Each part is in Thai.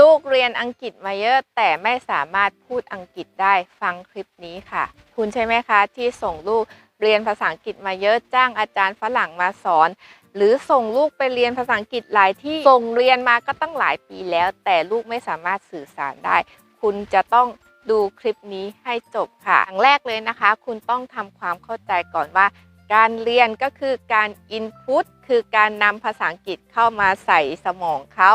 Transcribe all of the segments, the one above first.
ลูกเรียนอังกฤษมาเยอะแต่ไม่สามารถพูดอังกฤษได้ฟังคลิปนี้ค่ะ คุณใช่ไหมคะ ที่ส่งลูกเรียนภาษาอังกฤษมาเยอะจ้างอาจารย์ฝรั่งมาสอน หรือส่งลูกไปเรียนภาษาอังกฤษหลายที่ส่งเรียนมาก็ตั้งหลายปีแล้ว แต่ลูกไม่สามารถสื่อสารได้ คุณจะต้องดูคลิปนี้ให้จบค่ะอย่างแรกเลยนะคะ คุณต้องทำความเข้าใจก่อนว่า การเรียนก็คือการ input คือการนำภาษาอังกฤษเข้ามาใส่สมองเขา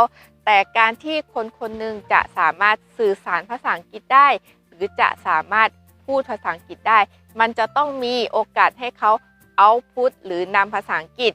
แต่การที่คนคนหนึ่งจะสามารถสื่อสารภาษาอังกฤษได้ หรือจะสามารถพูดภาษาอังกฤษได้ มันจะต้องมีโอกาสให้เขาเอาพุทหรือนำภาษาอังกฤษ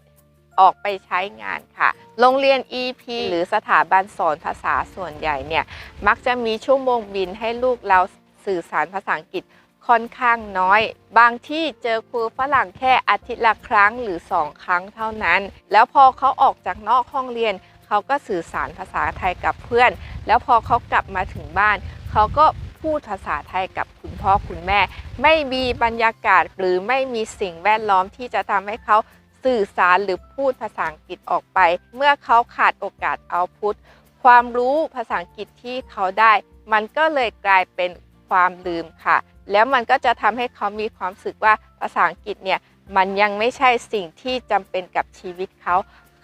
ออกไปใช้งานค่ะ โรงเรียน EP หรือสถาบันสอนภาษาส่วนใหญ่เนี่ย มักจะมีชั่วโมงบินให้ลูกเราสื่อสารภาษาอังกฤษค่อนข้างน้อย บางที่เจอครูฝรั่งแค่อาทิตย์ละครั้งหรือ 2 ครั้งเท่านั้น แล้วพอเขาออกจากนอกห้องเรียน เขาก็สื่อสารภาษาไทยกับเพื่อน แล้วพอเขากลับมาถึงบ้าน เขาก็พูดภาษาไทยกับคุณพ่อคุณแม่ ไม่มีบรรยากาศหรือไม่มีสิ่งแวดล้อมที่จะทำให้เขาสื่อสารหรือพูดภาษาอังกฤษออกไป เมื่อเขาขาดโอกาสเอาพุทความรู้ภาษาอังกฤษที่เขาได้ มันก็เลยกลายเป็นความลืมค่ะ แล้วมันก็จะทำให้เขามีความรู้สึกว่าภาษาอังกฤษเนี่ยมันยังไม่ใช่สิ่งที่จำเป็นกับชีวิตเขา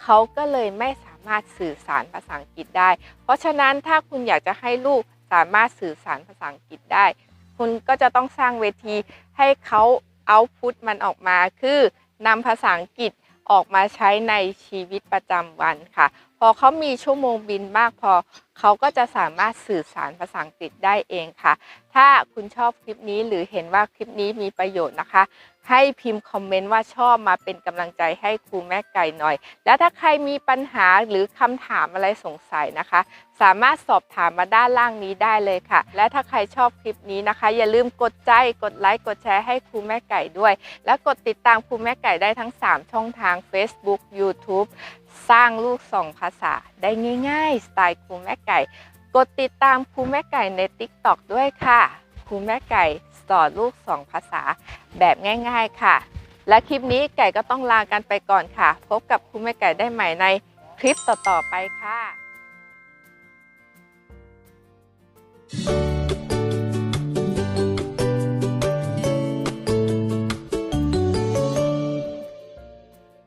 เขาก็เลยไม่สามารถสื่อสารภาษาอังกฤษได้ เพราะฉะนั้นถ้าคุณอยากจะให้ลูกสามารถสื่อสารภาษาอังกฤษได้ คุณก็จะต้องสร้างเวทีให้เขาเอาพุทมันออกมา คือนำภาษาอังกฤษออกมาใช้ในชีวิตประจำวันค่ะ พอเขามีชั่วโมงบินมากพอ เขาก็จะสามารถสื่อสารภาษาอังกฤษได้เองค่ะ ถ้าคุณชอบคลิปนี้หรือเห็นว่าคลิปนี้มีประโยชน์นะคะ ให้พิมพ์คอมเมนต์ว่าชอบมาเป็นกำลังใจให้ครูแม่ไก่หน่อย แล้วถ้าใครมีปัญหาหรือคำถามอะไรสงสัยนะคะ สามารถสอบถามมาด้านล่างนี้ได้เลยค่ะ และถ้าใครชอบคลิปนี้นะคะ อย่าลืมกดใจกดไลค์กดแชร์ให้ครูแม่ไก่ด้วย และกดติดตามครูแม่ไก่ได้ทั้ง 3 ช่องทาง Facebook YouTube สร้างลูกสองภาษาได้ง่ายๆ สไตล์ครูแม่ไก่ กดติดตามครูแม่ไก่ใน TikTok ด้วยค่ะครูแม่ไก่สอนลูกสองภาษาแบบง่าย ๆค่ะ และคลิปนี้ไก่ก็ต้องลากันไปก่อนค่ะ พบกับครูแม่ไก่ได้ใหม่ในคลิปต่อๆไปค่ะ